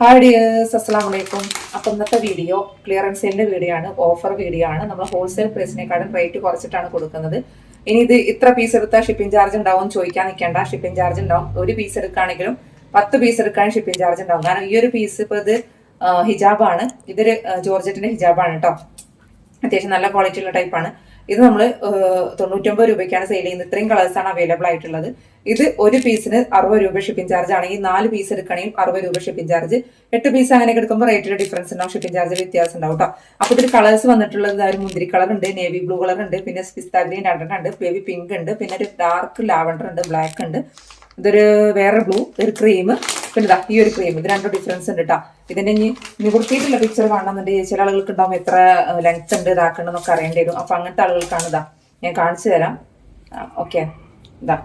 Hi dears അസ്സാം വലൈക്കും അപ്പം ഇന്നത്തെ വീഡിയോ ക്ലിയറൻസ് സെയിലിന്റെ വീഡിയോ ആണ് ഓഫർ വീഡിയോ ആണ്. നമ്മൾ ഹോൾസെയിൽ പ്രൈസിനെക്കാളും റേറ്റ് കുറച്ചിട്ടാണ് കൊടുക്കുന്നത്. ഇനി ഇത് ഇത്ര പീസ് എടുത്താൽ ഷിപ്പിംഗ് ചാർജ് ഉണ്ടാവും ചോദിക്കാൻ നിൽക്കേണ്ട. ഷിപ്പിംഗ് ചാർജ് ഉണ്ടാവും. ഒരു പീസ് എടുക്കുകയാണെങ്കിലും പത്ത് പീസ് എടുക്കാൻ ഷിപ്പിംഗ് ചാർജ് ഉണ്ടാവും. കാരണം ഈ ഒരു പീസ് ഇപ്പോൾ ഇത് ഹിജാബാണ്. ഇതൊരു ജോർജറ്റിന്റെ ഹിജാബാണ് കേട്ടോ. അത്യാവശ്യം നല്ല ക്വാളിറ്റിയുള്ള ടൈപ്പാണ് ഇത് നമ്മൾ തൊണ്ണൂറ്റൊമ്പത് രൂപയ്ക്കാണ് സെയിൽ ചെയ്യുന്നത്. ഇത്രയും കളേഴ്സാണ് അവൈലബിൾ ആയിട്ടുള്ളത്. ഇത് ഒരു പീസിന് അറുപത് രൂപ ഷിപ്പിംഗ് ചാർജ് ആണെങ്കിൽ നാല് പീസ് എടുക്കണമെങ്കിൽ അറുപത് രൂപ ഷിപ്പിംഗ് ചാർജ് എട്ട് പീസ് അങ്ങനെ എടുക്കുമ്പോൾ റേറ്റിൽ ഡിഫറൻസ് ഉണ്ടാവും ഷിപ്പിംഗ് ചാർജ് വ്യത്യാസം ഉണ്ടാവും കേട്ടോ അപ്പോൾ ഇതിൽ കളേഴ്സ് വന്നിട്ടുള്ളത് ഒരു മുന്തിരി കളർ ഉണ്ട് നേവി ബ്ലൂ കളർ ഉണ്ട് പിന്നെ പിസ്ത ഗ്രീൻ രണ്ടെണ്ണം ഉണ്ട് ബേബി പിങ്ക് ഉണ്ട് പിന്നെ ഒരു ഡാർക്ക് ലാവണ്ടർ ഉണ്ട് ബ്ലാക്ക് ഉണ്ട്. ഇതൊരു വേറെ ബ്ലൂ ഒരു ക്രീം പിന്നെ ഇതാ ഈ ഒരു ക്രീം ഇത് രണ്ടും ഡിഫറൻസ് ഉണ്ട് കേട്ടോ ഇതിന്റെ ഇനി നിവൃത്തിയിട്ടുള്ള പിക്ചർ കാണണമെന്നുണ്ടെങ്കിൽ ചില ആളുകൾക്ക് ഉണ്ടാവും എത്ര ലെങ്ത് ഉണ്ട് ഇതാക്കണമെന്നൊക്കെ അറിയേണ്ടി വരും. അപ്പൊ അങ്ങനത്തെ ആളുകൾക്കാണ് ഇതാ ഞാൻ കാണിച്ചു തരാം. ഓക്കെ ഇതാ.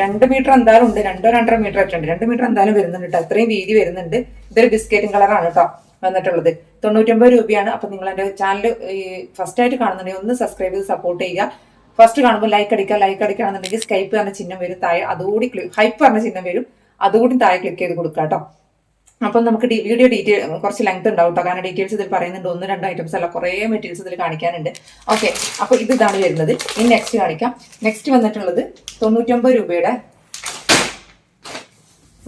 രണ്ട് മീറ്റർ എന്തായാലും ഉണ്ട്. രണ്ടോ രണ്ടര മീറ്റർ ആയിട്ടുണ്ട്. രണ്ട് മീറ്റർ എന്തായാലും വരുന്നുണ്ട് കേട്ടോ അത്രയും വീതി വരുന്നുണ്ട്. ഇതൊരു ബിസ്ക്കറ്റും കളറാണ് കേട്ടോ വന്നിട്ടുള്ളത്. തൊണ്ണൂറ്റൊമ്പത് രൂപയാണ്. അപ്പൊ നിങ്ങൾ എന്റെ ചാനൽ ഈ ഫസ്റ്റ് ആയിട്ട് കാണുന്നുണ്ടെങ്കിൽ ഒന്ന് സബ്സ്ക്രൈബ് ചെയ്ത് സപ്പോർട്ട് ചെയ്യുക. ഫസ്റ്റ് കാണുമ്പോൾ ലൈക്ക് അടിക്കുക. ലൈക്ക് അടിക്കുകയാണെന്നുണ്ടെങ്കിൽ സ്കൈപ്പ് പറഞ്ഞ ചിഹ്നം വരും. താഴെ അതുകൂടി ഹൈപ്പ് പറഞ്ഞ ചിഹ്നം വരും. അതുകൂടി താഴെ ക്ലിക്ക് ചെയ്ത് കൊടുക്കുക കേട്ടോ അപ്പം നമുക്ക് വീഡിയോ ഡീറ്റെയിൽ കുറച്ച് ലെങ്ത് ഉണ്ടാവും കാരണം ഡീറ്റെയിൽസ് ഇതിൽ പറയുന്നുണ്ട്. ഒന്ന് രണ്ട് ഐറ്റംസ് അല്ല. കുറേ മെറ്റീരിയൽസ് ഇതിൽ കാണിക്കാനുണ്ട്. ഓക്കെ അപ്പോൾ ഇത് ഇതാണ് വരുന്നത്. ഇനി നെക്സ്റ്റ് കാണിക്കാം. നെക്സ്റ്റ് വന്നിട്ടുള്ളത് തൊണ്ണൂറ്റൊമ്പത് രൂപയുടെ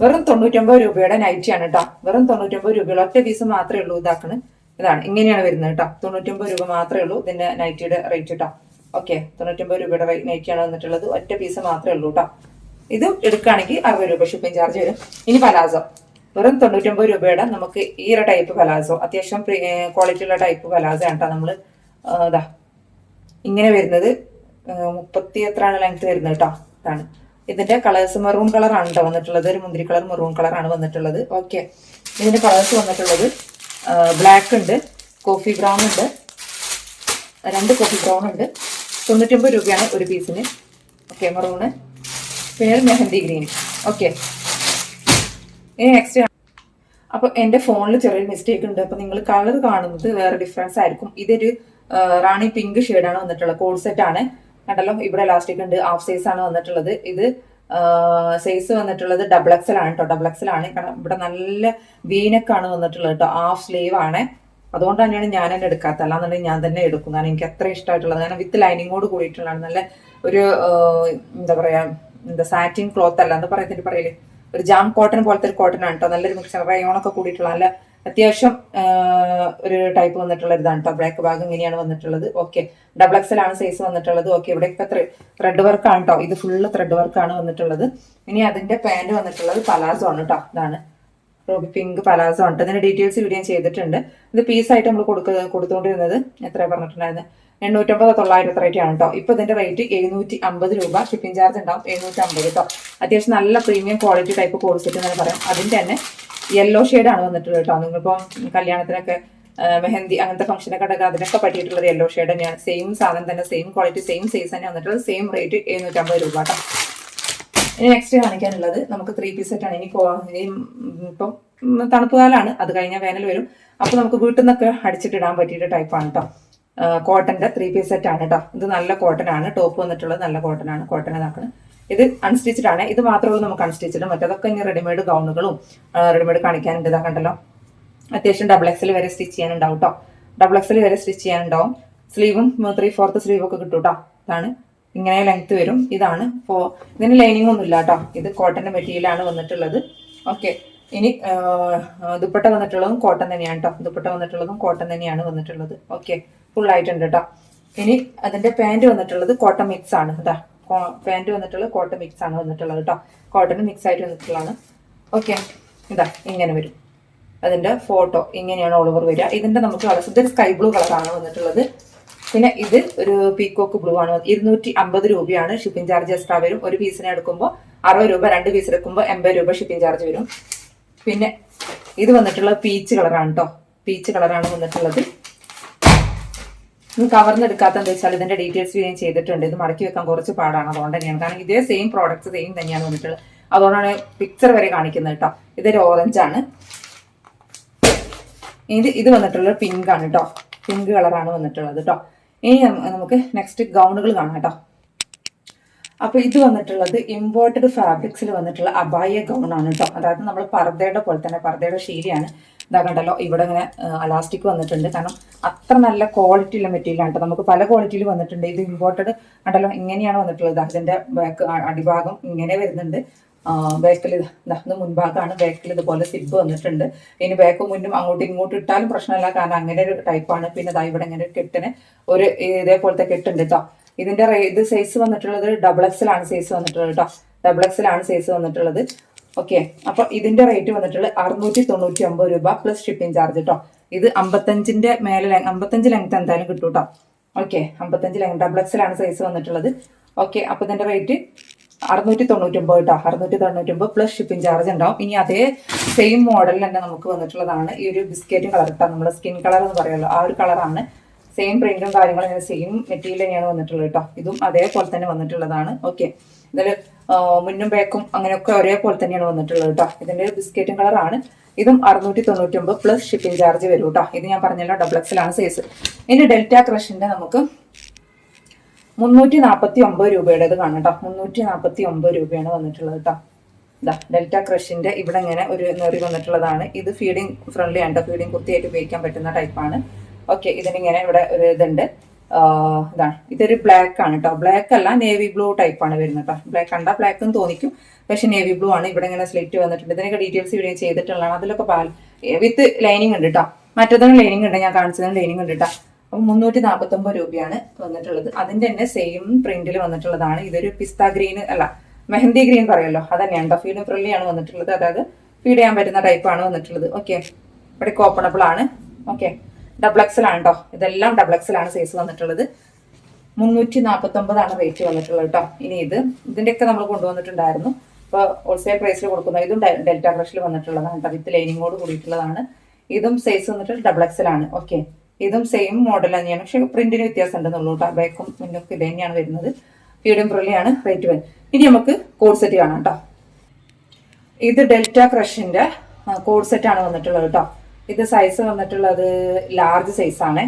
വെറും തൊണ്ണൂറ്റൊമ്പത് രൂപയുടെ നൈറ്റിയാണ് കേട്ടോ വെറും തൊണ്ണൂറ്റൊമ്പത് രൂപയുള്ള ഒറ്റ പീസ് മാത്രമേ ഉള്ളൂ ഇതാക്കണ്. ഇതാണ്. ഇങ്ങനെയാണ് വരുന്നത് കേട്ടോ തൊണ്ണൂറ്റൊമ്പത് രൂപ മാത്രമേ ഉള്ളൂ ഇതിന്റെ നൈറ്റിയുടെ റേറ്റ് കേട്ടോ ഓക്കെ തൊണ്ണൂറ്റൊമ്പത് രൂപയുടെ നൈറ്റിയാണ് വന്നിട്ടുള്ളത്. ഒറ്റ പീസ് മാത്രമേ ഉള്ളൂ കേട്ടോ ഇത് എടുക്കുകയാണെങ്കിൽ അറുപത് രൂപ ഷിപ്പിംഗ് ചാർജ് വരും. ഇനി പലാസോ വെറും തൊണ്ണൂറ്റൊമ്പത് രൂപയുടെ നമുക്ക് ഈ ഒരു ടൈപ്പ് പലാസോ അത്യാവശ്യം ക്വാളിറ്റി ഉള്ള ടൈപ്പ് പലാസോ ആണ് കേട്ടോ നമ്മൾ ഇതാ ഇങ്ങനെ വരുന്നത് മുപ്പത്തി എത്രയാണ് ലെങ്ത് വരുന്നത് കേട്ടോ ഇതാണ്. ഇതിന്റെ കളേഴ്സ് മെറൂൺ കളറാണ് കേട്ടോ വന്നിട്ടുള്ളത്. ഒരു മുന്തിരി കളർ മെറൂൺ കളറാണ് വന്നിട്ടുള്ളത്. ഓക്കെ ഇതിന്റെ കളേഴ്സ് വന്നിട്ടുള്ളത് ബ്ലാക്ക് ഉണ്ട് കോഫി ബ്രൗൺ ഉണ്ട് രണ്ട് കോഫി ബ്രൗൺ ഉണ്ട്. തൊണ്ണൂറ്റൊമ്പത് രൂപയാണ് ഒരു പീസിന് ഓക്കെ മെറൂണ് ഒരു മെഹന്തി ഗ്രീൻ ഓക്കെ ഇനി നെക്സ്റ്റ് അപ്പോൾ എന്റെ ഫോണിൽ ചെറിയൊരു മിസ്റ്റേക്ക് ഉണ്ട്. അപ്പോൾ നിങ്ങൾ കളർ കാണുന്നത് വേറെ ഡിഫറൻസ് ആയിരിക്കും. ഇതൊരു റാണി പിങ്ക് ഷെയ്ഡാണ് വന്നിട്ടുള്ളത്. കോൾ സെറ്റ് ആണ്. കണ്ടല്ലോ? ഇവിടെ ലാസ്റ്റിക് ഉണ്ട്. ഹാഫ് സൈസ് ആണ് വന്നിട്ടുള്ളത്. ഇത് സൈസ് വന്നിട്ടുള്ളത് ഡബിൾ എക്സൽ ആണ് കേട്ടോ ഡബിൾ എക്സൽ ആണ്. കാരണം ഇവിടെ നല്ല വീനക്കാണ് വന്നിട്ടുള്ളത് കേട്ടോ ഹാഫ് സ്ലീവ് ആണ്. അതുകൊണ്ട് തന്നെയാണ് ഞാൻ തന്നെ എടുക്കാത്തത്. അല്ലാന്നുണ്ടെങ്കിൽ ഞാൻ തന്നെ എടുക്കും. കാരണം എനിക്ക് അത്ര ഇഷ്ടമായിട്ടുള്ളത്. കാരണം വിത്ത് ലൈനിങ്ങോട് കൂടിയിട്ടുള്ളതാണ്. നല്ല ഒരു എന്താ പറയാ എന്താ സാറ്റിൻ ക്ലോത്ത് അല്ല എന്ന് പറയുന്നതിന് പറയില്ലേ ഒരു ജാം കോട്ടൺ പോലത്തെ ഒരു കോട്ടൺ ആണ് കേട്ടോ നല്ലൊരു മിക്സർ റയോണൊക്കെ കൂടിയിട്ടുള്ള നല്ല അത്യാവശ്യം ഒരു ടൈപ്പ് വന്നിട്ടുള്ള ഇതാണ് കേട്ടോ ബ്ലാക്ക് ബാഗ് ഇങ്ങനെയാണ് വന്നിട്ടുള്ളത്. ഓക്കെ ഡബിൾ എക്സൽ ആണ് സൈസ് വന്നിട്ടുള്ളത്. ഓക്കെ ഇവിടെയൊക്കെ ത്രെഡ് വർക്ക് ആണ് കേട്ടോ ഇത് ഫുള്ള് ത്രെഡ് വർക്ക് ആണ് വന്നിട്ടുള്ളത്. ഇനി അതിന്റെ പാന്റ് വന്നിട്ടുള്ളത് പലാസോ ആണ് കേട്ടോ ഇതാണ്. റോബി പിങ്ക് പലാസോ ഉണ്ട് ഇതിന്റെ ഡീറ്റെയിൽസ് വീഡിയോ ചെയ്തിട്ടുണ്ട്. ഇത് പീസായിട്ട് നമ്മൾ കൊടുക്ക കൊടുത്തുകൊണ്ടിരുന്നത്. എത്ര പറഞ്ഞിട്ടുണ്ടായിരുന്നു? എണ്ണൂറ്റമ്പത് തൊള്ളായിരത്തി ആണ് കേട്ടോ ഇപ്പൊ ഇതിന്റെ റേറ്റ് എഴുന്നൂറ്റി അമ്പത് രൂപ. ഷിപ്പിംഗ് ചാർജ് ഉണ്ടാവും എഴുന്നൂറ്റി അമ്പത് കേട്ടോ അത്യാവശ്യം നല്ല പ്രീമിയം ക്വാളിറ്റി ടൈപ്പ് കോഴ്സെറ്റ് എന്ന് പറയാം. അതിന്റെ തന്നെ യെല്ലോ ആണ് വന്നിട്ടുള്ളത് കേട്ടോ നിങ്ങളിപ്പം കല്യാണത്തിനൊക്കെ മെഹന്തി അങ്ങനത്തെ ഫംഗ്ഷനൊക്കെ അടക്കം അതിനൊക്കെ പറ്റിയിട്ടുള്ളത് യെല്ലോ ഷെയ്ഡ് തന്നെയാണ്. സെയിം സാധനം തന്നെ സെയിം ക്വാളിറ്റി സെയിം സൈസ് തന്നെ വന്നിട്ടുള്ളത്. സെയിം റേറ്റ് എഴുന്നൂറ്റമ്പത് രൂപ കേട്ടോ ഇനി നെക്സ്റ്റ് കാണിക്കാനുള്ളത് നമുക്ക് ത്രീ പീസ് സെറ്റ് ആണ്. ഇനി ഇപ്പം തണുപ്പ് കാലമാണ് അത് കഴിഞ്ഞാൽ വേനൽ വരും. അപ്പോൾ നമുക്ക് വീട്ടിൽ നിന്നൊക്കെ അടിച്ചിട്ടിടാൻ പറ്റിയിട്ട് ടൈപ്പാണ് കേട്ടോ കോട്ടന്റെ ത്രീ പീസ് സെറ്റ് ആണ് കേട്ടോ ഇത് നല്ല കോട്ടൺ ആണ്. ടോപ്പ് വന്നിട്ടുള്ളത് നല്ല കോട്ടൺ ആണ്. കോട്ടൺ ഇതാക്കണം. ഇത് അൺസ്റ്റിച്ചഡ് ആണ്. ഇത് മാത്രമേ ഉള്ളൂ നമുക്ക് അൺസ്റ്റിച്ചഡ് മറ്റേതൊക്കെ ഇനി റെഡിമെയ്ഡ് ഗൗണുകളും റെഡിമെയ്ഡ് കാണിക്കാനുണ്ട്. ഇതാ കണ്ടല്ലോ. അത്യാവശ്യം ഡബിൾ എക്സൽ വരെ സ്റ്റിച്ച് ചെയ്യാനുണ്ടാവും കേട്ടോ ഡബിൾ എക്സൽ വരെ സ്റ്റിച്ച് ചെയ്യാനുണ്ടാവും. സ്ലീവും ത്രീ ഫോർത്ത് സ്ലീവ് ഒക്കെ കിട്ടും കേട്ടോ ഇതാണ്. ഇങ്ങനെ ലെങ്ത് വരും. ഇതാണ്. ഫോ ഇതിന് ലൈനിങ് ഒന്നും ഇല്ല കേട്ടോ ഇത് കോട്ടന്റെ മെറ്റീരിയലാണ് വന്നിട്ടുള്ളത്. ഓക്കെ ഇനി ദുപ്പട്ട വന്നിട്ടുള്ളതും കോട്ടൺ തന്നെയാണ് കേട്ടോ ദുപ്പട്ട വന്നിട്ടുള്ളതും കോട്ടൺ തന്നെയാണ് വന്നിട്ടുള്ളത്. ഓക്കെ ഫുൾ ആയിട്ടുണ്ട് കേട്ടോ ഇനി അതിന്റെ പാന്റ് വന്നിട്ടുള്ളത് കോട്ടൺ മിക്സ് ആണ്. ഇതാ പാന്റ് വന്നിട്ടുള്ളത് കോട്ടൺ മിക്സ് ആണ് വന്നിട്ടുള്ളത് കേട്ടോ കോട്ടൺ മിക്സ് ആയിട്ട് വന്നിട്ടുള്ളതാണ്. ഓക്കെ ഇതാ ഇങ്ങനെ വരും. അതിന്റെ ഫോട്ടോ ഇങ്ങനെയാണ് ഓൾ ഓവർ വരിക. ഇതിന്റെ നമുക്ക് കളർ ഇതൊരു സ്കൈ ബ്ലൂ കളറാണ് വന്നിട്ടുള്ളത്. പിന്നെ ഇത് ഒരു പീക്കോക്ക് ബ്ലൂ ആണ്. ഇരുന്നൂറ്റി അമ്പത് രൂപയാണ് ഷിപ്പിംഗ് ചാർജ് എക്സ്ട്രാ വരും. ഒരു പീസിനെ എടുക്കുമ്പോൾ അറുപത് രൂപ രണ്ട് പീസ് എടുക്കുമ്പോൾ എൺപത് രൂപ ഷിപ്പിംഗ് ചാർജ് വരും. പിന്നെ ഇത് വന്നിട്ടുള്ള പീച്ച് കളറാണ് കേട്ടോ പീച്ച് കളറാണ് വന്നിട്ടുള്ളത്. ഇത് കവർന്ന് എടുക്കാത്ത എന്താ വെച്ചാൽ ഇതിന്റെ ഡീറ്റെയിൽസ് ഞാൻ ചെയ്തിട്ടുണ്ട്. ഇത് മടക്കി വെക്കാൻ കുറച്ച് പാടാണ്. അതുകൊണ്ട് തന്നെയാണ്. കാരണം ഇതേ സെയിം പ്രോഡക്റ്റ് സെയിം തന്നെയാണ് വന്നിട്ടുള്ളത്. അതുകൊണ്ടാണ് പിക്ചർ വരെ കാണിക്കുന്നത് കേട്ടോ ഇതൊരു ആണ്. ഇത് ഇത് വന്നിട്ടുള്ളത് പിങ്ക് ആണ് കേട്ടോ പിങ്ക് കളറാണ് വന്നിട്ടുള്ളത് കേട്ടോ ഇനി നമുക്ക് നെക്സ്റ്റ് ഗൗണുകൾ കാണാം കേട്ടോ അപ്പൊ ഇത് വന്നിട്ടുള്ളത് ഇമ്പോർട്ടഡ് ഫാബ്രിക്സിൽ വന്നിട്ടുള്ള അബായ ഗൗൺ ആണ് കേട്ടോ അതായത് നമ്മൾ പർദ്ദയുടെ പോലെ തന്നെ പർദ്ദയുടെ ശീലയാണ് ഇതാ കണ്ടല്ലോ ഇവിടെ ഇങ്ങനെ അലാസ്റ്റിക് വന്നിട്ടുണ്ട്. കാരണം അത്ര നല്ല ക്വാളിറ്റി ഉള്ള മെറ്റീരിയൽ ആണ് നമുക്ക് പല ക്വാളിറ്റിയിൽ വന്നിട്ടുണ്ട്. ഇത് ഇമ്പോർട്ടഡ് കണ്ടല്ലോ ഇങ്ങനെയാണ് വന്നിട്ടുള്ളത്. അതിന്റെ ബാക്ക് അടിഭാഗം ഇങ്ങനെ വരുന്നുണ്ട്. ബാക്കിൽ ഇത് മുൻഭാഗമാണ് ബാക്കിൽ ഇതുപോലെ സിബ് വന്നിട്ടുണ്ട്. ഇനി ബാക്ക് മുന്നും അങ്ങോട്ടും ഇങ്ങോട്ടും ഇട്ടാലും പ്രശ്നമില്ല. കാരണം അങ്ങനെ ഒരു ടൈപ്പാണ് പിന്നെ ദാ ഇവിടെ ഇങ്ങനെ കെട്ടിന് ഒരു ഇതേപോലത്തെ കെട്ടുണ്ട് കേട്ടോ ഇതിന്റെ ഇത് സൈസ് വന്നിട്ടുള്ളത് ഡബിൾ എക്സൽ ആണ് സൈസ് വന്നിട്ടുള്ളത് കേട്ടോ ഡബിൾ എക്സൽ ആണ് സൈസ് വന്നിട്ടുള്ളത്. ഓക്കെ അപ്പൊ ഇതിന്റെ റേറ്റ് വന്നിട്ടുള്ളത് അറുന്നൂറ്റി തൊണ്ണൂറ്റി ഒമ്പത് രൂപ പ്ലസ് ഷിപ്പിംഗ് ചാർജ് കേട്ടോ ഇത് അമ്പത്തഞ്ചിന്റെ മേലെ അമ്പത്തഞ്ച് ലെങ്ത് എന്തായാലും കിട്ടും കേട്ടോ ഓക്കെ അമ്പത്തഞ്ച് ലെങ്ത് ഡബിൾ എക്സൽ ആണ് സൈസ് വന്നിട്ടുള്ളത്. ഓക്കെ അപ്പൊ ഇതിന്റെ റേറ്റ് അറുന്നൂറ്റി തൊണ്ണൂറ്റൊമ്പത് കേട്ടോ അറുന്നൂറ്റി തൊണ്ണൂറ്റൊമ്പത് പ്ലസ് ഷിപ്പിംഗ് ചാർജ് ഉണ്ടാവും. ഇനി അതേ സെയിം മോഡലിൽ തന്നെ നമുക്ക് വന്നിട്ടുള്ളതാണ്. ഈ ഒരു ബിസ്ക്കറ്റ് കളർ കേട്ടോ നമ്മുടെ സ്കിൻ കളർ എന്ന് പറയുമല്ലോ ആ ഒരു കളറാണ് സെയിം പ്രിന്റും കാര്യങ്ങളും സെയിം മെറ്റീരിയൽ തന്നെയാണ് വന്നിട്ടുള്ളത് കേട്ടോ ഇതും അതേപോലെ തന്നെ വന്നിട്ടുള്ളതാണ്. ഓക്കെ ഇതിൽ മുന്നും ബാക്കും അങ്ങനെയൊക്കെ ഒരേപോലെ തന്നെയാണ് വന്നിട്ടുള്ളത് കേട്ടോ. ഇതിന്റെ ബിസ്ക്കറ്റും കളറാണ് ഇതും അറുന്നൂറ്റി തൊണ്ണൂറ്റി ഒമ്പത് പ്ലസ് ഷിപ്പിംഗ് ചാർജ് വരും കേട്ടോ. ഇത് ഞാൻ പറഞ്ഞല്ലോ ഡബിൾ എക്സലാണ് സൈസ് ഇനി ഡെൽറ്റ ക്രഷിന്റെ നമുക്ക് മുന്നൂറ്റി നാൽപ്പത്തി ഒമ്പത് രൂപയുടെ ഇത് കാണാം കേട്ടോ. മുന്നൂറ്റി നാൽപ്പത്തി ഒമ്പത് രൂപയാണ് വന്നിട്ടുള്ളത് കേട്ടോ. ഡെൽറ്റ ക്രഷിന്റെ ഇവിടെ ഇങ്ങനെ ഒരു നെറി വന്നിട്ടുള്ളതാണ്. ഇത് ഫീഡിങ് ഫ്രണ്ട്ലി ആണ് ഫീഡിങ് കുത്തിയായിട്ട് ഉപയോഗിക്കാൻ പറ്റുന്ന ടൈപ്പാണ് ഓക്കെ ഇതിനിങ്ങനെ ഇവിടെ ഒരു ഇതുണ്ട്. ഇതാണ്. ഇതൊരു ബ്ലാക്ക് ആണ് കേട്ടോ ബ്ലാക്ക് അല്ല നേവി ബ്ലൂ ടൈപ്പ് ആണ് വരുന്നത് കേട്ടോ ബ്ലാക്ക് കണ്ട ബ്ലാക്ക് എന്ന് തോന്നിക്കും. പക്ഷെ നേവി ബ്ലൂ ആണ്. ഇവിടെ ഇങ്ങനെ സ്ലിറ്റ് വന്നിട്ടുണ്ട്. ഇതിനൊക്കെ ഡീറ്റെയിൽസ് ഇവിടെ ചെയ്തിട്ടുള്ളതാണ്. അതിലൊക്കെ പാൽ വിത്ത് ലൈനിങ് ഉണ്ട് കേട്ടോ മറ്റേതാണ് ലൈനിങ് ഉണ്ട്. ഞാൻ കാണിച്ചതിന് ലൈനിങ് ഉണ്ട് കേട്ടോ അപ്പം മുന്നൂറ്റി നാൽപ്പത്തി ഒമ്പത് രൂപയാണ് വന്നിട്ടുള്ളത്. അതിന്റെ തന്നെ സെയിം പ്രിന്റിൽ വന്നിട്ടുള്ളതാണ്. ഇതൊരു പിസ്ത ഗ്രീൻ അല്ല മെഹന്തി ഗ്രീൻ പറയുമല്ലോ അത് തന്നെയാണ് ഫീഡ് ഫ്രില്ലിയാണ് വന്നിട്ടുള്ളത്. അതായത് ഫീഡ് ചെയ്യാൻ പറ്റുന്ന ടൈപ്പാണ് വന്നിട്ടുള്ളത്. ഓക്കെ ഇവിടെ കോപ്പണബിൾ ആണ്. ഓക്കെ ഡബിൾ എക്സൽ ആണ് കേട്ടോ ഇതെല്ലാം ഡബിൾ എക്സൽ ആണ് സൈസ് വന്നിട്ടുള്ളത്. മുന്നൂറ്റി നാൽപ്പത്തി ഒമ്പതാണ് റേറ്റ് വന്നിട്ടുള്ളത് കേട്ടോ ഇനി ഇത്. ഇതിന്റെയൊക്കെ നമ്മൾ കൊണ്ടുവന്നിട്ടുണ്ടായിരുന്നു. ഇപ്പോൾ ഹോൾസെയിൽ പ്രൈസിൽ കൊടുക്കുന്ന ഇതും ഡെൽറ്റ ബ്രഷിൽ വന്നിട്ടുള്ളതാണ് കേട്ടോ വിത്ത് ലൈനിങ്ങോട് കൂടിയിട്ടുള്ളതാണ്. ഇതും സൈസ് വന്നിട്ട് ഡബിൾ എക്സൽ ആണ് ഓക്കെ ഇതും സെയിം മോഡൽ തന്നെയാണ്. പക്ഷെ പ്രിന്റിന് വ്യത്യാസം ഉണ്ടെന്നുള്ളൂ കേട്ടോ ബാക്കും മുന്നൊക്കെ ഇത് തന്നെയാണ് വരുന്നത്. പീഡിയം ഫ്രില്ലിയാണ് റേറ്റ് വരുന്നത് ഇനി നമുക്ക് കോഡ് സെറ്റ് കാണാം കേട്ടോ ഇത് ഡെൽറ്റ ക്രഷിന്റെ കോഡ് സെറ്റ് ആണ് വന്നിട്ടുള്ളത് കേട്ടോ ഇത് സൈസ് വന്നിട്ടുള്ളത് ലാർജ് സൈസ് ആണ്.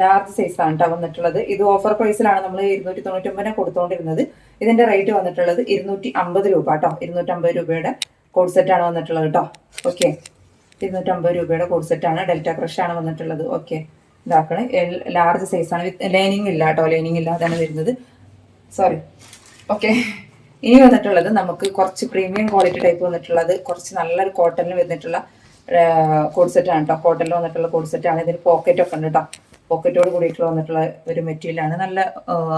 ലാർജ് സൈസ് ആണ് കേട്ടോ വന്നിട്ടുള്ളത്. ഇത് ഓഫർ പ്രൈസിലാണ് നമ്മൾ ഇരുന്നൂറ്റി തൊണ്ണൂറ്റി ഒമ്പതിനെ കൊടുത്തുകൊണ്ടിരുന്നത് ഇതിന്റെ റേറ്റ് വന്നിട്ടുള്ളത് ഇരുന്നൂറ്റി അമ്പത് രൂപ കേട്ടോ ഇരുന്നൂറ്റി അമ്പത് രൂപയുടെ കോഡ് സെറ്റ് ആണ് വന്നിട്ടുള്ളത് കേട്ടോ ഓക്കെ ഇരുന്നൂറ്റി അമ്പത് രൂപയുടെ കോഡ് സെറ്റ് ആണ്. ഡെൽറ്റ ക്രഷ് ആണ് വന്നിട്ടുള്ളത്. ഓക്കെ ഇതാക്കണ്. ലാർജ് സൈസ് ആണ്. വിത്ത് ലൈനിങ് ഇല്ല കേട്ടോ ലൈനിങ് ഇല്ലാതാണ് വരുന്നത്. സോറി ഓക്കെ ഇനി വന്നിട്ടുള്ളത് നമുക്ക് കുറച്ച് പ്രീമിയം ക്വാളിറ്റി ടൈപ്പ് വന്നിട്ടുള്ളത്. കുറച്ച് നല്ലൊരു കോട്ടണിൽ വന്നിട്ടുള്ള കോഡ് സെറ്റാണ് കേട്ടോ കോട്ടണിൽ വന്നിട്ടുള്ള കോഡ് ഇതിന് പോക്കറ്റ് ഒക്കെ ഉണ്ട് കേട്ടോ പോക്കറ്റോട് കൂടിയിട്ടുള്ള വന്നിട്ടുള്ള ഒരു മെറ്റീരിയലാണ് നല്ല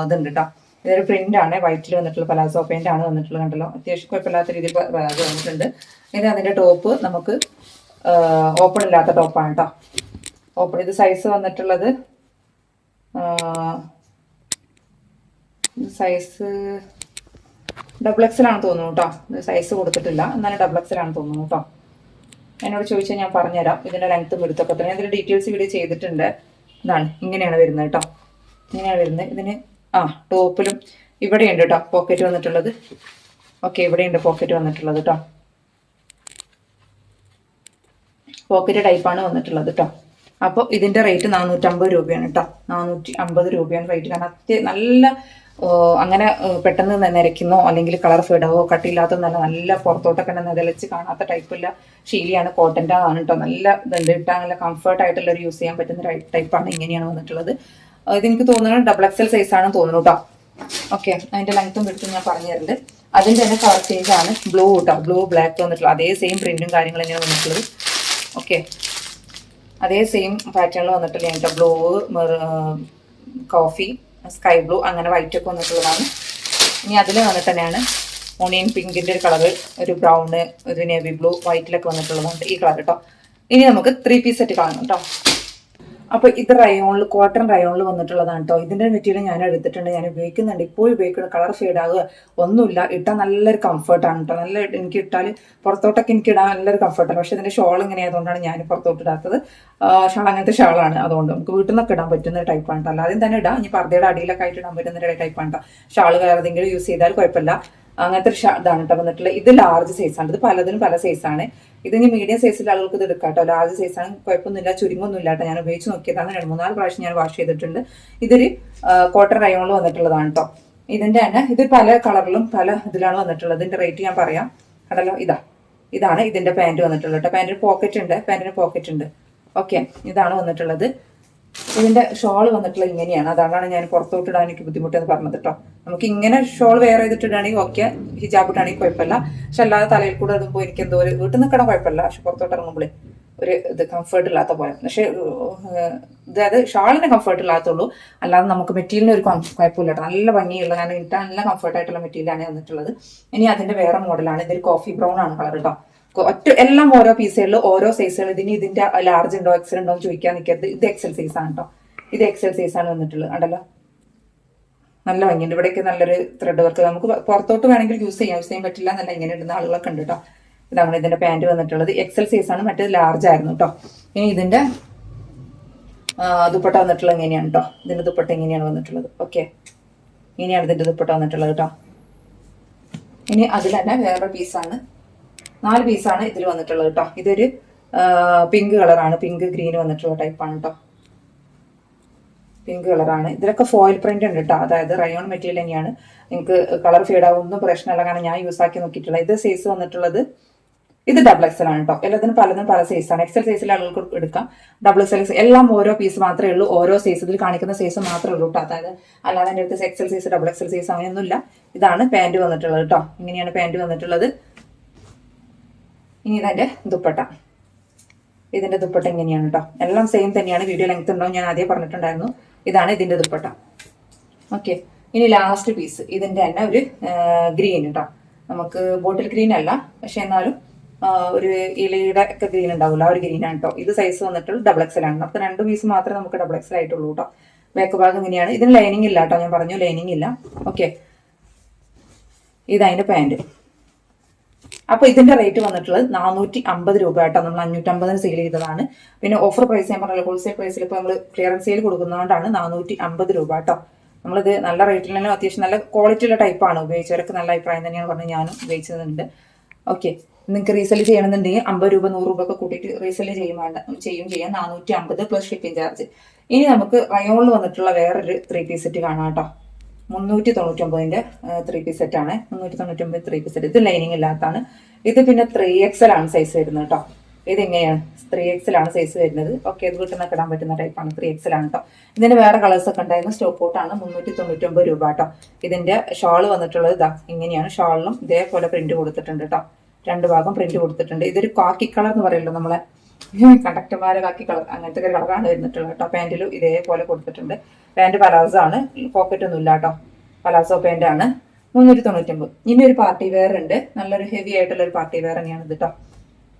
ഇതുണ്ട് കേട്ടോ ഇതൊരു പ്രിന്റ് ആണ്. വൈറ്റിൽ വന്നിട്ടുള്ള പലാസോ പെയിന്റ് ആണ് വന്നിട്ടുള്ളത് കണ്ടല്ലോ. അത്യാവശ്യം കുഴപ്പമില്ലാത്ത രീതിയിൽ പലാസോ വന്നിട്ടുണ്ട്. ഇത് അതിന്റെ ടോപ്പ് നമുക്ക് ഓപ്പൺ ഇല്ലാത്ത ടോപ്പാണ് കേട്ടോ ഓപ്പൺ ഇത് സൈസ് വന്നിട്ടുള്ളത് സൈസ് ഡബിൾ എക്സൽ ആണ് തോന്നുന്നു കേട്ടോ സൈസ് കൊടുത്തിട്ടില്ല. എന്നാലും ഡബിൾ എക്സൽ ആണ് തോന്നുന്നു കേട്ടോ എന്നോട് ചോദിച്ചാൽ ഞാൻ പറഞ്ഞുതരാം. ഇതിന്റെ ലെങ്ത്തും എടുത്തൊക്കെ തന്നെ ഇതിന്റെ ഡീറ്റെയിൽസ് വീഡിയോ ചെയ്തിട്ടുണ്ട്. ഇതാണ്. ഇങ്ങനെയാണ് വരുന്നത് കേട്ടോ. ഇങ്ങനെയാണ് വരുന്നത്. ഇതിന് ആ ടോപ്പിലും ഇവിടെയുണ്ട് കേട്ടോ. പോക്കറ്റ് വന്നിട്ടുള്ളത്. ഓക്കെ ഇവിടെയുണ്ട് പോക്കറ്റ് വന്നിട്ടുള്ളത് കേട്ടോ. പോക്കറ്റ് ടൈപ്പാണ് വന്നിട്ടുള്ളത് കേട്ടോ. അപ്പോൾ ഇതിന്റെ റേറ്റ് നാനൂറ്റമ്പത് രൂപയാണ് കേട്ടോ. നാനൂറ്റി അമ്പത് രൂപയാണ് റേറ്റ് കാരണം അത്യ നല്ല അങ്ങനെ പെട്ടെന്ന് ന- നിരക്കുന്നോ അല്ലെങ്കിൽ കളർ ഫെഡാവോ കട്ടിയില്ലാത്ത നല്ല നല്ല പുറത്തോട്ടൊക്കെ നിലച്ച് കാണാത്ത ടൈപ്പുള്ള ഷീലിയാണ് കോട്ടന്റെ ആണ് കേട്ടോ നല്ല ഇതുണ്ട്. ഇട്ടാൽ നല്ല കംഫർട്ട് ആയിട്ടുള്ള ഒരു യൂസ് ചെയ്യാൻ പറ്റുന്ന ടൈപ്പാണ് ഇങ്ങനെയാണ് വന്നിട്ടുള്ളത്. ഇതെനിക്ക് തോന്നുന്നത് ഡബിൾ എക്സൽ സൈസ് ആണെന്ന് തോന്നുന്നു കേട്ടോ ഓക്കെ അതിന്റെ ലെങ്ത്തും വിടുത്തും ഞാൻ പറഞ്ഞു തരുന്നുണ്ട് അതിന്റെ തന്നെ കളർ ചേഞ്ച് ആണ് ബ്ലൂ കേട്ടോ ബ്ലൂ ബ്ലാക്ക് വന്നിട്ടുള്ളത്. അതേ സെയിം പ്രിന്റും കാര്യങ്ങളും തന്നെയാണ് വന്നിട്ടുള്ളത്. ഓക്കെ അതേ സെയിം പാറ്റേണിൽ വന്നിട്ടുള്ള കേട്ടോ ബ്ലൂ കോഫി സ്കൈ ബ്ലൂ അങ്ങനെ വൈറ്റ് ഒക്കെ വന്നിട്ടുള്ളതാണ്. ഇനി അതിൽ വന്നിട്ട് തന്നെയാണ് ഓണിയൻ പിങ്കിന്റെ ഒരു കളർ ഒരു ബ്രൗണ് ഒരു നേവി ബ്ലൂ വൈറ്റിലൊക്കെ വന്നിട്ടുള്ളതുകൊണ്ട് ഈ കളർ കേട്ടോ ഇനി നമുക്ക് ത്രീ പീസ് സെറ്റ് കാണണം കേട്ടോ അപ്പൊ ഇത് റയോണിൽ കോട്ടൺ റയോണിൽ വന്നിട്ടുള്ളതാണ് കേട്ടോ ഇതിന്റെ മെറ്റീരിയൽ ഞാൻ എടുത്തിട്ടുണ്ട്. ഞാൻ ഉപയോഗിക്കുന്നുണ്ട്. ഇപ്പോൾ ഉപയോഗിക്കുന്ന കളർ ഫെയ്ഡ് ആകുക ഒന്നുമില്ല. ഇട്ടാൽ നല്ലൊരു കംഫർട്ടാണ് കേട്ടോ നല്ല എനിക്ക് ഇട്ടാൽ പുറത്തോട്ടൊക്കെ എനിക്ക് ഇടാൻ നല്ലൊരു കംഫർട്ടാണ് പക്ഷെ ഇതിന്റെ ഷോൾ ഇങ്ങനെ ആയതുകൊണ്ടാണ് ഞാൻ പുറത്തോട്ട് ഇടാത്തത് ഷാൾ അങ്ങനത്തെ ഷാളാണ് അതുകൊണ്ട് നമുക്ക് വീട്ടിൽ നിന്നൊക്കെ ഇടാൻ പറ്റുന്ന ടൈപ്പാണ് കേട്ടോ അല്ലാതെ തന്നെ ഇടാം. ഇനി പർദ്ദയുടെ അടിയിലൊക്കെ ആയിട്ട് ഇടാൻ പറ്റുന്ന ടൈപ്പാണ് കേട്ടോ ഷാൾ വേറെ എന്തെങ്കിലും യൂസ് ചെയ്താൽ കുഴപ്പമില്ല. അങ്ങനത്തെ ഒരു ഇതാണ് കേട്ടോ വന്നിട്ടുള്ളത് ഇത് ലാർജ് സൈസാണ് ഇത് പലതിനും പല സൈസാണ് ഇത് ഇനി മീഡിയം സൈസിൽ ആളുകൾക്ക് ഇത് എടുക്കാം കേട്ടോ ലാർജ് സൈസാണ് കുഴപ്പമൊന്നുമില്ല. ചുരുങ്ങൊന്നുമില്ല കേട്ടോ ഞാൻ ഉപയോഗിച്ച് നോക്കിയതാണ്. രണ്ട് മൂന്നാൽ പ്രാവശ്യം ഞാൻ വാഷ് ചെയ്തിട്ടുണ്ട്. ഇതൊരു കോട്ടൺ റയോണിൽ വന്നിട്ടുള്ളതാണ് കേട്ടോ ഇതിന്റെ തന്നെ ഇത് പല കളറിലും പല ഇതിലാണ് വന്നിട്ടുള്ളത്. ഇതിന്റെ റേറ്റ് ഞാൻ പറയാം. കണ്ടല്ലോ? ഇതാ. ഇതാണ് ഇതിന്റെ പാന്റ് വന്നിട്ടുള്ളത് കേട്ടോ പാന്റിന് പോക്കറ്റ് ഉണ്ട്. പാന്റിന് പോക്കറ്റ് ഉണ്ട്. ഓക്കെ ഇതാണ് വന്നിട്ടുള്ളത്. ഇതിന്റെ ഷോൾ വന്നിട്ടുള്ള ഇങ്ങനെയാണ്. അതാണ് ഞാൻ പുറത്തോട്ട് ഇടാൻ എനിക്ക് ബുദ്ധിമുട്ടെന്ന് പറഞ്ഞത് കേട്ടോ നമുക്ക് ഇങ്ങനെ ഷോൾ വെയർ ചെയ്തിട്ടിടാണെങ്കിൽ ഓക്കെ. ഹിജാബ് ഇട്ടാണെങ്കിൽ കുഴപ്പമില്ല. പക്ഷെ അല്ലാതെ തലയിൽ കൂടെ ഇടുമ്പോൾ എനിക്ക് എന്തോ ഒരു വീട്ടിൽ നിൽക്കണം കുഴപ്പമില്ല. പക്ഷെ പുറത്തോട്ട് ഇറങ്ങുമ്പോഴേ ഒരു ഇത് കംഫർട്ട് ഇല്ലാത്ത പോലെ. പക്ഷെ അതായത് ഷാളിന് കംഫർട്ട് ഇല്ലാത്തുള്ളൂ. അല്ലാതെ നമുക്ക് മെറ്റീരിയലിന് ഒരു കുഴപ്പമില്ല നല്ല ഭംഗിയുള്ള കാരണം ഇട്ടാൽ നല്ല കംഫർട്ട് ആയിട്ടുള്ള മെറ്റീരിയലാണ് വന്നിട്ടുള്ളത് ഇനി അതിന്റെ വേറെ മോഡലാണ് ഇതൊരു കോഫി ബ്രൗൺ ആണ് കളർ കേട്ടോ ഒറ്റ എല്ലാം ഓരോ പീസുകളിൽ ഓരോ സൈസുകൾ ഇതിന് ഇതിന്റെ ലാർജ് ഉണ്ടോ എക്സൽ ഉണ്ടോ എന്ന് ചോദിക്കാൻ നിൽക്കരുത് ഇത് എക്സൽ സൈസ് ആണ് കേട്ടോ ഇത് എക്സൽ സൈസ് ആണ് വന്നിട്ടുള്ളത്. ഉണ്ടല്ലോ നല്ല ഭംഗിയുണ്ട്. ഇവിടെയൊക്കെ നല്ലൊരു ത്രെഡ് വർക്ക് നമുക്ക് പുറത്തോട്ട് വേണമെങ്കിൽ യൂസ് ചെയ്യാം. യൂസ് ചെയ്യാൻ പറ്റില്ല എന്നല്ല. ഇങ്ങനെ ഇടുന്ന ആളുകളൊക്കെ ഉണ്ട് കേട്ടോ ഇതാണ് ഇതിന്റെ പാന്റ് വന്നിട്ടുള്ളത്. എക്സൽ സൈസ് ആണ്. മറ്റേത് ലാർജ് ആയിരുന്നു കേട്ടോ ഇനി ഇതിന്റെ ദുപ്പട്ട വന്നിട്ടുള്ളത് എങ്ങനെയാണ് കേട്ടോ ഇതിന്റെ ദുപ്പട്ട എങ്ങനെയാണ് വന്നിട്ടുള്ളത്. ഓക്കെ ഇങ്ങനെയാണ് ഇതിന്റെ ദുപ്പട്ട വന്നിട്ടുള്ളത് കേട്ടോ ഇനി അതിൽ തന്നെ വേറെ പീസാണ് നാല് പീസാണ് ഇതിൽ വന്നിട്ടുള്ളത് കേട്ടോ ഇതൊരു പിങ്ക് കളറാണ് പിങ്ക് ഗ്രീൻ വന്നിട്ടുള്ള ടൈപ്പാണ് കേട്ടോ പിങ്ക് കളറാണ് ഇതിലൊക്കെ ഫോയിൽ പ്രിന്റ് ഉണ്ട് കേട്ടോ അതായത് റയോൺ മെറ്റീരിയൽ തന്നെയാണ്. നിങ്ങൾക്ക് കളർ ഫീഡ് ആവുന്ന പ്രശ്നമില്ല. കാരണം ഞാൻ യൂസ് ആക്കി നോക്കിയിട്ടുള്ള ഇത് സൈസ് വന്നിട്ടുള്ളത് ഇത് ഡബിൾ എക്സൽ ആണ് കേട്ടോ എല്ലാത്തിനും പലതും പല സൈസാണ് എക്സൽ സൈസിൽ ആളുകൾക്ക് എടുക്കാം. ഡബിൾ എക്സൽ എല്ലാം ഓരോ പീസ് മാത്രമേ ഉള്ളൂ. ഓരോ സൈസ് ഇതിൽ കാണിക്കുന്ന സൈസ് മാത്രമേ ഉള്ളൂ കേട്ടോ അതായത് അല്ലാതെ എന്റെ അടുത്ത് XL size double XL size അങ്ങനെയൊന്നുമില്ല. ഇതാണ് പാന്റ് വന്നിട്ടുള്ളത് കേട്ടോ ഇങ്ങനെയാണ് പാന്റ് വന്നിട്ടുള്ളത്. ഇനി ഇതിന്റെ ദുപ്പട്ട. ഇതിന്റെ ദുപ്പട്ട ഇങ്ങനെയാണ് കേട്ടോ എല്ലാം സെയിം തന്നെയാണ്. വീഡിയോ ലെങ്ത് ഉണ്ടോ ഞാൻ ആദ്യം പറഞ്ഞിട്ടുണ്ടായിരുന്നു. ഇതാണ് ഇതിന്റെ ദുപ്പട്ട. ഓക്കെ ഇനി ലാസ്റ്റ് പീസ് ഇതിന്റെ തന്നെ ഒരു ഗ്രീൻ കേട്ടോ നമുക്ക് ബോട്ടിൽ ഗ്രീൻ അല്ല. പക്ഷെ എന്നാലും ഒരു ഇലയുടെ ഒക്കെ ഗ്രീൻ ഉണ്ടാവില്ല ആ ഒരു ഗ്രീൻ ആണ് കേട്ടോ ഇത് സൈസ് വന്നിട്ട് ഡബിൾ എക്സൽ ആണ്. നമുക്ക് രണ്ട് പീസ് മാത്രമേ നമുക്ക് ഡബിൾ എക്സൽ ആയിട്ടുള്ളൂ കേട്ടോ ബാക്ക് ഭാഗം ഇങ്ങനെയാണ്. ഇതിന് ലൈനിങ് ഇല്ല കേട്ടോ ഞാൻ പറഞ്ഞു ലൈനിങ് ഇല്ല. ഓക്കെ ഇത് അതിന്റെ പാന്റ് അപ്പൊ ഇതിന്റെ റേറ്റ് വന്നിട്ടുള്ളത് നാനൂറ്റി അമ്പത് രൂപ കേട്ടോ നമ്മൾ അഞ്ഞൂറ്റമ്പതിന് സെയിൽ ചെയ്തതാണ്. പിന്നെ ഓഫർ പ്രൈസ് ഞാൻ പറഞ്ഞല്ലോ ഹോൾസെയിൽ പ്രൈസിൽ ഇപ്പൊ നമ്മൾ ക്ലിയറൻസ് സെയിൽ കൊടുക്കുന്നതുകൊണ്ടാണ് നാനൂറ്റി അമ്പത് രൂപ കേട്ടോ നമ്മളിത് നല്ല റേറ്റിൽ തന്നെ അത്യാവശ്യം നല്ല ക്വാളിറ്റിയുള്ള ടൈപ്പാണ് ഉപയോഗിച്ചവരൊക്കെ നല്ല അഭിപ്രായം തന്നെയാണ് പറഞ്ഞ് ഞാനും ഉപയോഗിച്ചതുണ്ട് ഓക്കെ നിങ്ങൾക്ക് റീസെൽ ചെയ്യണമെന്നുണ്ടെങ്കിൽ അമ്പത് രൂപ നൂറ് രൂപ ഒക്കെ കൂട്ടിയിട്ട് റീസെൽ ചെയ്യും ചെയ്യും ചെയ്യാം. നാനൂറ്റി അമ്പത് പ്ലസ് ഷിപ്പിംഗ് ചാർജ് ഇനി നമുക്ക് റയോണിൽ വന്നിട്ടുള്ള വേറൊരു ത്രീ പീസ് സെറ്റ് കാണാം കേട്ടോ. മുന്നൂറ്റി തൊണ്ണൂറ്റൊമ്പതിന്റെ ത്രീ പീസ് ആണ്. മുന്നൂറ്റി തൊണ്ണൂറ്റൊമ്പത് ത്രീ പീസ് സെറ്റ് ഇത് ലൈനിങ് ഇല്ലാത്തതാണ്. ഇത് പിന്നെ ത്രീ എക്സൽ ആണ് സൈസ് വരുന്നത് കേട്ടോ ഇത് എങ്ങനെയാണ് ത്രീ എക്സൽ ആണ് സൈസ് വരുന്നത്. ഓക്കെ ഇത് വീട്ടിൽ ഇടാൻ പറ്റുന്ന ആണ് ത്രീ എക്സൽ ആണ് കേട്ടോ ഇതിന്റെ വേറെ കളേഴ്സ് ഒക്കെ ഉണ്ടായിരുന്നു. സ്റ്റോപ്പ് ഔട്ടാണ് മുന്നൂറ്റി തൊണ്ണൂറ്റൊമ്പത് രൂപ കേട്ടോ ഇതിന്റെ ഷാൾ വന്നിട്ടുള്ളത് ഇതാ ഇങ്ങനെയാണ്. ഷാളിലും ഇതേപോലെ പ്രിന്റ് കൊടുത്തിട്ടുണ്ട് കേട്ടോ രണ്ട് ഭാഗം പ്രിന്റ് കൊടുത്തിട്ടുണ്ട്. ഇതൊരു കാക്കി കളർ എന്ന് പറയുമല്ലോ നമ്മളെ. കണ്ടക്ടർമാരെ കാക്കി കളർ അങ്ങനത്തെ ഒരു കളറാണ് വരുന്നിട്ടുള്ളത് കേട്ടോ. പാന്റിലും ഇതേപോലെ കൊടുത്തിട്ടുണ്ട്. പാന്റ് പലാസോ ആണ്. പോക്കറ്റ് ഒന്നും ഇല്ല കേട്ടോ. പലാസോ പാന്റ് ആണ്. മുന്നൂറ്റി തൊണ്ണൂറ്റൊമ്പത് ഇനി ഒരു പാർട്ടി വെയർ ഉണ്ട്. നല്ലൊരു ഹെവി ആയിട്ടുള്ള ഒരു പാർട്ടി വെയർ തന്നെയാണ് ഇത് കേട്ടോ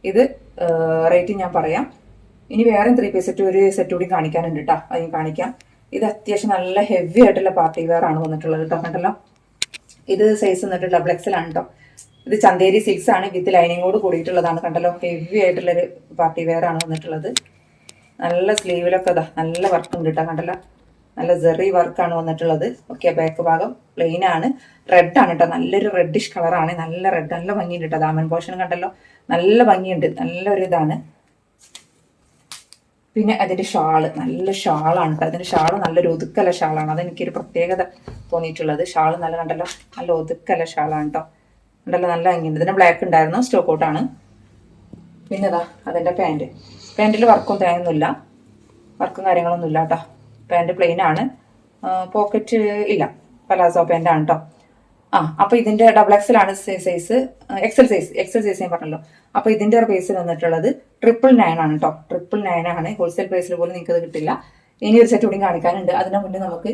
ഇത് റേറ്റ് ഞാൻ പറയാം. ഇനി വേറെ ത്രീ പീസ് സെറ്റ് ഒരു സെറ്റ് കൂടി കാണിക്കാനുണ്ട് കേട്ടോ അത് ഞാൻ കാണിക്കാം. ഇത് അത്യാവശ്യം നല്ല ഹെവി ആയിട്ടുള്ള പാർട്ടി വെയർ ആണ് വന്നിട്ടുള്ളത് കേട്ടോ കണ്ടല്ലോ? ഇത് സൈസ് വന്നിട്ട് ഡബിൾ എക്സൽ ആണ് കേട്ടോ ഇത് ചന്തേരി സിൽക്സ് ആണ്. വിത്ത് ലൈനിങ്ങോട് കൂടിയിട്ടുള്ളതാണ്. കണ്ടല്ലോ ഹെവി ആയിട്ടുള്ളൊരു പാർട്ടി വെയർ ആണ് വന്നിട്ടുള്ളത്. നല്ല സ്ലീവിലൊക്കെ ഇതാ നല്ല വർക്ക് ഉണ്ട് കേട്ടോ കണ്ടല്ലോ നല്ല ജെറി വർക്കാണ് വന്നിട്ടുള്ളത്. ഓക്കെ ബാക്ക് ഭാഗം പ്ലെയിൻ ആണ്. റെഡ് ആണ് കേട്ടോ നല്ലൊരു റെഡിഷ് കളറാണ് നല്ല റെഡ് നല്ല ഭംഗിയുണ്ട് കേട്ടോ ദാമൻ പോർഷൻ കണ്ടല്ലോ നല്ല ഭംഗിയുണ്ട്. നല്ലൊരു ഇതാണ്. പിന്നെ അതിന്റെ ഷാൾ നല്ല ഷാളാണ് കേട്ടോ അതിന്റെ ഷാൾ നല്ലൊരു ഒതുക്കല ഷാളാണ്. അതെനിക്കൊരു പ്രത്യേകത തോന്നിയിട്ടുള്ളത്. ഷാൾ നല്ല കണ്ടല്ലോ നല്ല ഒതുക്കല ഷാളാണ് കേട്ടോ കണ്ടല്ലോ നല്ല ഭംഗിയുണ്ട്. ഇതിന് ബ്ലാക്ക് ഉണ്ടായിരുന്നു സ്റ്റോക്ക് ഔട്ടാണ് പിന്നെ അതിന്റെ പാന്റ് പാന്റിൽ വർക്കും തേങ്ങൊന്നുമില്ല വർക്കും കാര്യങ്ങളൊന്നും ഇല്ല കേട്ടോ പാന്റ് പ്ലെയിൻ ആണ്. പോക്കറ്റ് ഇല്ല. പലാസോ പാന്റ് ആണ് കേട്ടോ ആ അപ്പോൾ ഇതിന്റെ ഡബിൾ എക്സൽ ആണ് size XL size XL size ഞാൻ പറഞ്ഞല്ലോ. അപ്പൊ ഇതിന്റെ പ്രൈസ് വന്നിട്ടുള്ളത് ട്രിപ്പിൾ നയൻ ആണ് കേട്ടോ ട്രിപ്പിൾ നയൻ ആണ്. ഹോൾസെയിൽ പ്രൈസിൽ പോലും നിങ്ങൾക്ക് അത് കിട്ടില്ല. ഇനി ഒരു സെറ്റ് കൂടി കാണിക്കാനുണ്ട്. അതിനു മുന്നേ നമുക്ക്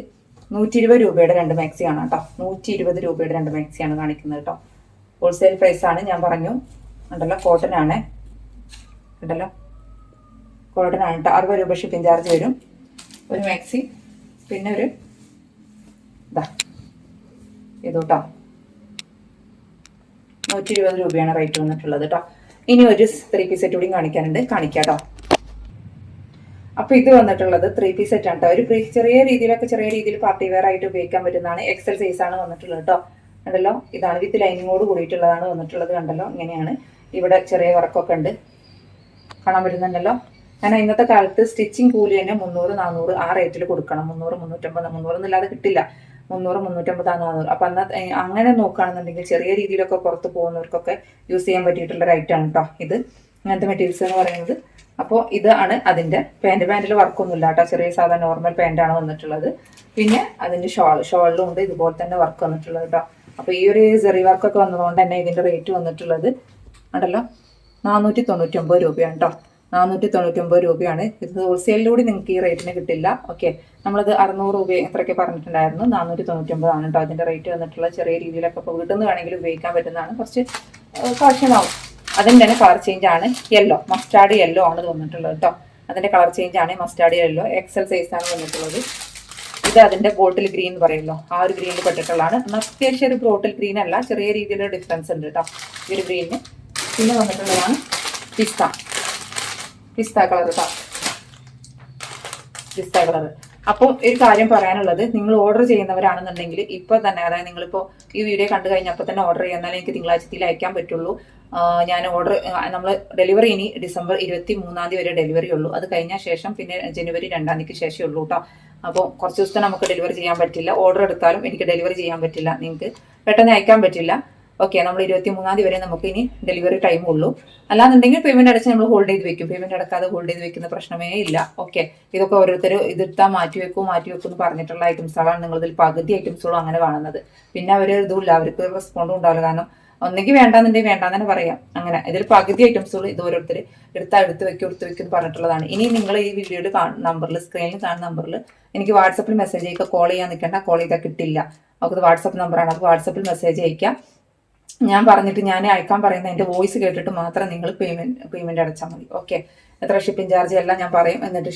നൂറ്റി ഇരുപത് രൂപയുടെ രണ്ട് മാക്സി ആണ് കേട്ടോ നൂറ്റി ഇരുപത് രൂപയുടെ രണ്ട് മാക്സിയാണ് കാണിക്കുന്നത് കേട്ടോ ഹോൾസെയിൽ ആണ് ഞാൻ പറഞ്ഞു. ഉണ്ടല്ലോ കോട്ടൺ ആണ്. ഉണ്ടല്ലോ കോട്ടൺ ആണ് കേട്ടോ അറുപത് രൂപ ഷിപ്പിംഗ് ചാർജ് വരും. ഒരു മാക്സി പിന്നെ ഒരു ഇതാ. ഇത് കേട്ടോ നൂറ്റി ഇരുപത് രൂപയാണ് റേറ്റ് വന്നിട്ടുള്ളത് കേട്ടോ ഇനി ഒരു ത്രീ പീസ് സെറ്റ് കൂടി കാണിക്കാനുണ്ട്. കാണിക്കാം അപ്പൊ ഇത് വന്നിട്ടുള്ളത് ത്രീ പീസ് സെറ്റ് ആണ് കേട്ടോ ഒരു ചെറിയ രീതിയിലൊക്കെ ചെറിയ രീതിയിൽ പാർട്ടി വെയർ ആയിട്ട് ഉപയോഗിക്കാൻ പറ്റുന്നതാണ്. എക്സൽ സൈസ് ആണ് വന്നിട്ടുള്ളത് കേട്ടോ കണ്ടല്ലോ? ഇതാണ് വിത്ത് ലൈനിങ്ങോട് കൂടിയിട്ടുള്ളതാണ് വന്നിട്ടുള്ളത് കണ്ടല്ലോ? ഇങ്ങനെയാണ്. ഇവിടെ ചെറിയ വർക്കൊക്കെ ഉണ്ട്. കാണാൻ പറ്റുന്നുണ്ടല്ലോ? കാരണം ഇന്നത്തെ കാലത്ത് സ്റ്റിച്ചിങ് കൂലി തന്നെ മുന്നൂറ് നാനൂറ് ആ റേറ്റിൽ കൊടുക്കണം. മുന്നൂറ് മുന്നൂറ്റമ്പത് മുന്നൂറ് എന്നില്ലാതെ കിട്ടില്ല. മുന്നൂറ് മുന്നൂറ്റമ്പത് നാനൂറ് അപ്പം എന്നാൽ അങ്ങനെ നോക്കുകയാണെന്നുണ്ടെങ്കിൽ ചെറിയ രീതിയിലൊക്കെ പുറത്ത് പോകുന്നവർക്കൊക്കെ യൂസ് ചെയ്യാൻ പറ്റിയിട്ടുള്ള റൈറ്റാണ് കേട്ടോ ഇത്. ഇങ്ങനത്തെ മെറ്റീരിയൽസ് എന്ന് പറയുന്നത്. അപ്പോൾ ഇതാണ് അതിന്റെ പാന്റ് പാന്റിൽ വർക്കൊന്നും ഇല്ല കേട്ടോ ചെറിയ സാധാ നോർമൽ പാന്റാണ് വന്നിട്ടുള്ളത്. പിന്നെ അതിന്റെ ഷോൾ ഷോളിലും ഉണ്ട്. ഇതുപോലെ തന്നെ വർക്ക് വന്നിട്ടുള്ളത് കേട്ടോ അപ്പോൾ ഈ ഒരു സെറി വർക്കൊക്കെ വന്നതുകൊണ്ട് തന്നെ ഇതിന്റെ റേറ്റ് വന്നിട്ടുള്ളത് ഉണ്ടല്ലോ നാനൂറ്റി തൊണ്ണൂറ്റൊമ്പത് രൂപയാണ് കേട്ടോ നാനൂറ്റി തൊണ്ണൂറ്റൊമ്പത് രൂപയാണ്. ഇത് ഹോൾസെയിലൂടെ നിങ്ങൾക്ക് ഈ റേറ്റിന് കിട്ടില്ല. ഓക്കെ നമ്മളത് അറുന്നൂറ് രൂപ എത്രയൊക്കെ പറഞ്ഞിട്ടുണ്ടായിരുന്നു. നാനൂറ്റി തൊണ്ണൂറ്റൊമ്പതാണ് കേട്ടോ അതിന്റെ റേറ്റ് വന്നിട്ടുള്ള ചെറിയ രീതിയിലൊക്കെ ഇപ്പോൾ വീട്ടിൽ നിന്ന് വേണമെങ്കിൽ ഉപയോഗിക്കാൻ പറ്റുന്നതാണ്. കുറച്ച് കാശ്യമാവും അതിന് തന്നെ കളർ ചേഞ്ച് ആണ്. യെല്ലോ മസ്റ്റാർഡ് യെല്ലോ ആണ് തോന്നിട്ടുള്ളത് കേട്ടോ അതിന്റെ കളർ ചേഞ്ച് ആണ്. മസ്റ്റാർഡ് യെല്ലോ എക്സൽ സൈസ് ആണ് വന്നിട്ടുള്ളത്. ഇത് അതിന്റെ ബോട്ടിൽ ഗ്രീൻ എന്ന് പറയുമല്ലോ ആ ഒരു ഗ്രീനിൽ പെട്ടിട്ടുള്ളതാണ്. അത്യാവശ്യം ഒരു ബോട്ടിൽ ഗ്രീൻ അല്ല ചെറിയ രീതിയിലുള്ള ഡിഫറൻസ് ഉണ്ട് കേട്ടോ ഈ ഒരു ഗ്രീനിന് പിന്നെ വന്നിട്ടുള്ളതാണ് പിസ്ത. പിസ്ത കളർ കേട്ടോ പിസ്ത കളർ അപ്പോൾ ഒരു കാര്യം പറയാനുള്ളത് നിങ്ങൾ ഓർഡർ ചെയ്യുന്നവരാണെന്നുണ്ടെങ്കിൽ ഇപ്പോൾ തന്നെ അതായത് നിങ്ങളിപ്പോൾ ഈ വീഡിയോ കണ്ടു കഴിഞ്ഞപ്പോൾ തന്നെ ഓർഡർ ചെയ്യുന്നാലേ എനിക്ക് തിങ്കളാഴ്ചത്തിൽ അയക്കാൻ പറ്റുള്ളൂ. ഞാൻ ഓർഡർ നമ്മൾ ഡെലിവറി ഇനി ഡിസംബർ ഇരുപത്തി മൂന്നാം തീയതി വരെ ഡെലിവറി ഉള്ളൂ. അത് കഴിഞ്ഞ ശേഷം പിന്നെ ജനുവരി രണ്ടാം തീയതിക്ക് ശേഷമേ ഉള്ളൂ കേട്ടോ അപ്പോൾ കുറച്ച് ദിവസത്തെ നമുക്ക് ഡെലിവറി ചെയ്യാൻ പറ്റില്ല. ഓർഡർ എടുത്താലും എനിക്ക് ഡെലിവറി ചെയ്യാൻ പറ്റില്ല. നിങ്ങൾക്ക് പെട്ടെന്ന് അയക്കാൻ പറ്റില്ല. ഓക്കെ നമ്മൾ ഇരുപത്തി മൂന്നാം തീയതി വരെ നമുക്ക് ഇനി ഡെലിവറി ടൈം ഉള്ളൂ. അല്ലാന്നുണ്ടെങ്കിൽ പേയ്മെന്റ് അടച്ച് നമ്മൾ ഹോൾഡ് ചെയ്ത് വെക്കും. പേയ്മെന്റ് അടക്കാതെ ഹോൾഡ് ചെയ്ത് വെക്കുന്ന പ്രശ്നമേ ഇല്ല. ഓക്കെ ഇതൊക്കെ ഓരോരുത്തർ ഇതെടുത്താൽ മാറ്റി വെക്കും മാറ്റി വെക്കും എന്ന് പറഞ്ഞിട്ടുള്ള ഐറ്റംസുകളാണ് നിങ്ങളിതിൽ പകുതി ഐറ്റംസുകളും അങ്ങനെ കാണുന്നത്. പിന്നെ അവർ ഇതുമില്ല അവർക്ക് റെസ്പോണ്ടും ഉണ്ടാവില്ല. കാരണം ഒന്നെങ്കിൽ വേണ്ടാന്നുണ്ടെങ്കിൽ വേണ്ടാന്ന് പറയാം. അങ്ങനെ. ഇതിൽ പകുതി ഐറ്റംസുകൾ ഇത് ഓരോരുത്തർ എടുത്താ എടുത്ത് വെക്കും എടുത്ത് വെക്കും പറഞ്ഞിട്ടുള്ളതാണ്. ഇനി നിങ്ങൾ ഈ വീഡിയോയുടെ നമ്പറിൽ സ്ക്രീനിൽ കാണുന്ന നമ്പറിൽ എനിക്ക് വാട്സപ്പിൽ മെസ്സേജ് അയക്കുക. കോൾ ചെയ്യാൻ നിൽക്കേണ്ട കോൾ ചെയ്താൽ കിട്ടില്ല. അവർക്ക് വാട്സപ്പ് നമ്പറാണ് അപ്പോൾ വാട്സപ്പിൽ മെസ്സേജ് അയക്കാം. ഞാൻ പറഞ്ഞിട്ട് ഞാൻ അയക്കാൻ പറയുന്ന എന്റെ വോയിസ് കേട്ടിട്ട് മാത്രം നിങ്ങൾ പേയ്മെന്റ് പേയ്മെന്റ് അടച്ചാൽ മതി. ഓക്കെ എത്ര ഷിപ്പിംഗ് ചാർജ് എല്ലാം ഞാൻ പറയും. എന്നിട്ട്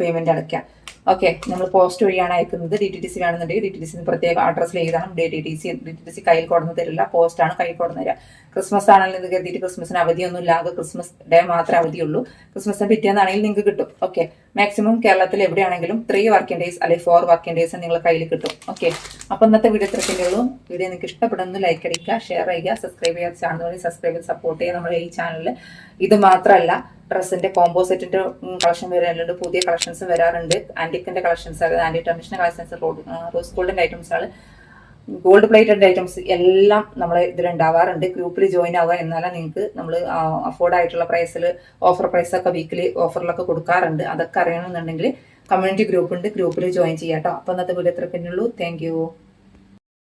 പേയ്മെന്റ് അടയ്ക്കാം. ഓക്കെ നമ്മൾ പോസ്റ്റ് വഴിയാണ് അയക്കുന്നത്. ഡി ടി ടി സി വേണമെന്നുണ്ടെങ്കിൽ ഡി ടി ടി സി പ്രത്യേക അഡ്രസ്സിൽ എഴുതണം. D T T C D T T C കയ്യിൽ കൊടുന്ന് തരില്ല. പോസ്റ്റാണ് കയ്യിൽ കൊടുന്ന് തരിക. ക്രിസ്മസ് ആണെങ്കിൽ നിങ്ങൾക്ക് എത്തിയിട്ട് ക്രിസ്മസിന് അവധിയൊന്നും ഇല്ലാതെ ക്രിസ്മസ് ഡേ മാത്രമേ അവധിയുള്ളൂ. ക്രിസ്മസിന് പിറ്റേന്നാണെങ്കിൽ നിങ്ങൾക്ക് കിട്ടും. ഓക്കെ മാക്സിമം കേരളത്തിൽ എവിടെയാണെങ്കിലും ത്രീ വർക്കിംഗ് ഡേയ്സ് അല്ലെങ്കിൽ ഫോർ വർക്കിംഗ് ഡേയ്സ് നിങ്ങൾ കയ്യിൽ കിട്ടും. ഓക്കെ അപ്പോൾ ഇന്നത്തെ വീഡിയോ ഇത്രയൊക്കെ ഉള്ളൂ. വീഡിയോ നിങ്ങൾക്ക് ഇഷ്ടപ്പെടുന്നു ലൈക്ക് അടിക്കുക ഷെയർ ചെയ്യുക സബ്സ്ക്രൈബ് ചെയ്യുക ചാനൽ വഴി സബ്സ്ക്രൈബ് ചെയ്ത് സപ്പോർട്ട് ചെയ്യുക നമ്മുടെ ഈ ചാനലിൽ ഇത് മാത്രമല്ല ഡ്രസ്സിന്റെ കോമ്പോസിറ്റിന്റെ കളക്ഷൻ വരാറുണ്ട്. പുതിയ കളക്ഷൻസ് വരാറുണ്ട്. ആന്റിക്കിന്റെ കളക്ഷൻസ് ആന്റി ടെർമിഷന്റെ കളക്ഷൻസ് റോസ് ഗോൾഡിന്റെ ആണ്. ഗോൾഡ് പ്ലേറ്റഡ് ഐറ്റംസ് എല്ലാം നമ്മൾ ഇതിലുണ്ടാവാറുണ്ട്. ഗ്രൂപ്പിൽ ജോയിൻ ആവുക എന്നാലേ നിങ്ങൾക്ക് നമ്മൾ അഫോർഡ് ആയിട്ടുള്ള പ്രൈസിൽ ഓഫർ പ്രൈസ് ഒക്കെ വീക്കിലി ഓഫറിലൊക്കെ കൊടുക്കാറുണ്ട്. അതൊക്കെ അറിയണമെന്നുണ്ടെങ്കിൽ കമ്മ്യൂണിറ്റി ഗ്രൂപ്പ് ഉണ്ട്. ഗ്രൂപ്പിൽ ജോയിൻ ചെയ്യാം കേട്ടോ അപ്പോൾ ഇന്നത്തെ വീഡിയോ എത്ര പിന്നുള്ളൂ താങ്ക്